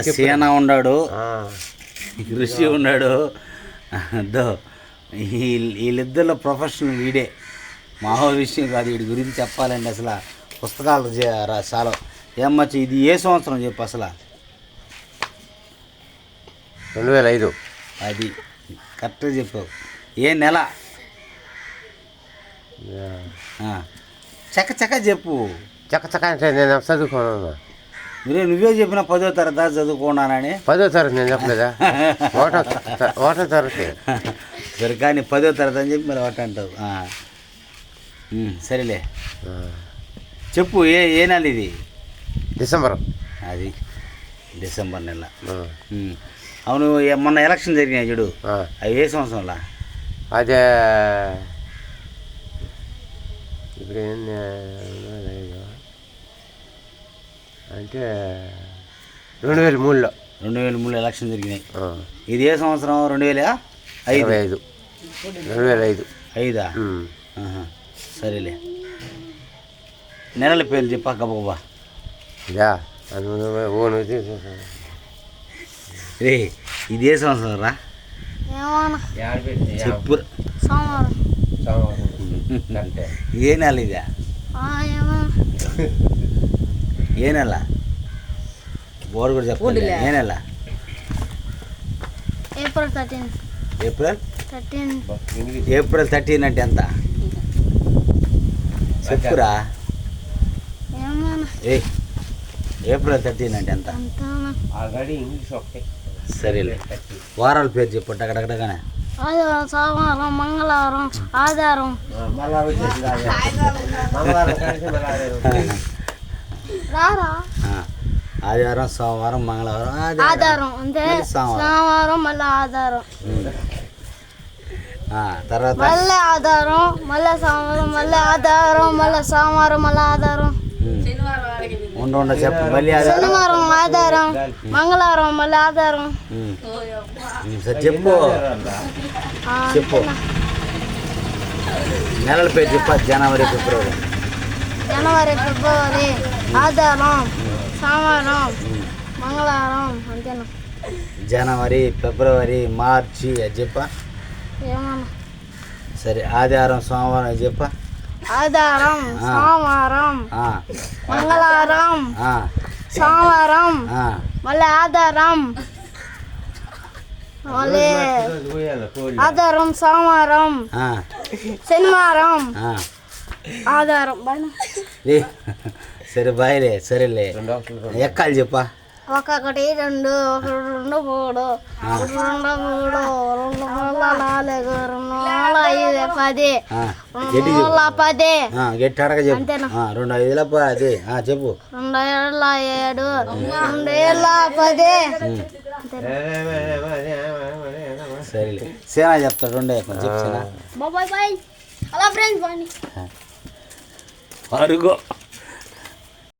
సీన ఉన్నాడు. ఋషి ఉన్నాడు. దో వీళ్ళ- వీళ్ళిద్దరిలో ప్రొఫెషనల్ వీడే. మామూలు విషయం కాదు వీడి గురించి చెప్పాలండి అసలు. పుస్తకాలు చాలా. ఏమచ్చు ఇది ఏ సంవత్సరం చెప్పు అసలు? రెండు వేల ఐదు. అది కరెక్ట్గా చెప్పావు ఏ నెల. చక్క చక్క చెప్పు. చక్క చక్క అంటే నేను చదువుకున్నాను మీరే నువ్వే చెప్పిన పదో తరగతి చదువుకున్నానని పదో తరగతి నేను చెప్పలేదా? ఒకటో ఒకటో తరగతి. సరే కానీ పదో తరగతి అని చెప్పి మరి ఒకటి అంటావు. సరేలే. చెప్పు ఏ ఏ నెల ఇది? డిసెంబర్. అది డిసెంబర్ నెల. అవును మొన్న ఎలక్షన్ జరిగినాయి చూడు. అవి ఏ సంవత్సరంలా? అదే ఇప్పుడు ఏంది రెండు వేల ఐదు అంటే రెండు వేల మూడులో. రెండు వేల మూడు ఎలక్షన్ జరిగినాయి. ఇది ఏ సంవత్సరం? రెండు వేల? ఐదు? ఐదు. రెండు వేల ఐదు. ఐదా. సరేలే. నెలల పేర్లు చెప్పా గబగబా ఇదా? ఓన్ రే ఇది ఏ సంవత్సరం రా? చెప్పు. అంటే ఏ నెల ఇదా? ఏ నెల? బోర్డు కూడా చెప్పండి. ఏ నెల April thirteen April thirteen April thirteen అంటే ఎంత? చెప్పురా. ఏమన్నా ఏ ఏప్రిల్ థర్టీన్ అంటే ఎంత? అంతానా ఆల్రెడీ ఇంగ్లీష్ ఒకటే. సరేలే. వారాల పేరు చెప్పు అక్కడక్కడగానే ఆదివారం సోమవారం మంగళవారం ఆధారం. రారా? ఆదివారం సోమవారం మంగళవారం ఆదివారం ఆధారం అంతే మళ్ళీ సోమవారం. సోమవారం మళ్ళీ ఆధారం ఆ, తర్వాత మళ్ళీ ఆధారం మళ్ళీ సోమవారం మళ్ళీ ఆధారం మళ్ళీ సోమవారం మళ్ళీ ఆధారం ఉమ్. ఉండు ఉండ చెప్పు మళ్ళీ ఆదివారం శనివారం ఆధారం మంగళవారం మళ్ళీ ఆధారం ఉమ్. ఉమ్, సరే చెప్పు ఆ, చెప్పు నెలల పేరు చెప్పు జనవరి ఫిబ్రవరి జనవరి ఫిబ్రవరి ఆధారం సోమవారం మంగళవారం అంతేనా జనవరి ఫిబ్రవరి మార్చి అది చెప్ప ఏమన్నా సరే ఆదివారం సోమవారం అది చెప్ప ఆధారం ఆ. సోమవారం ఆ, మంగళవారం ఆ, సోమవారం ఆ. మళ్ళీ ఆధారం మళ్ళీ రోజు పోయాలి కోడి ఆధారం సోమవారం ఆ, శనివారం ఆ. ఆధారం బాగా ఏ, సరే బాయ్లే సరేలే. ఎక్కాలి చెప్పా. ఒకటి రెండు ఒకటి రెండు మూడు. రెండు మూడు రెండు మూడు నాలుగు రెండు మూడు ఐదు పది. రెండు చెప్పు. పది. ఆ, గట్టి అడగ చెప్పు. రెండు ఐదులప్ప అది ఆ, చెప్పు. రెండు ఏళ్ళ ఏడు. రెండు ఏళ్ళ పది. సరేలే. సేనా చెప్తాడు రెండే చెప్పు Sena. Bye bye. Hello friends bye. అరుగో.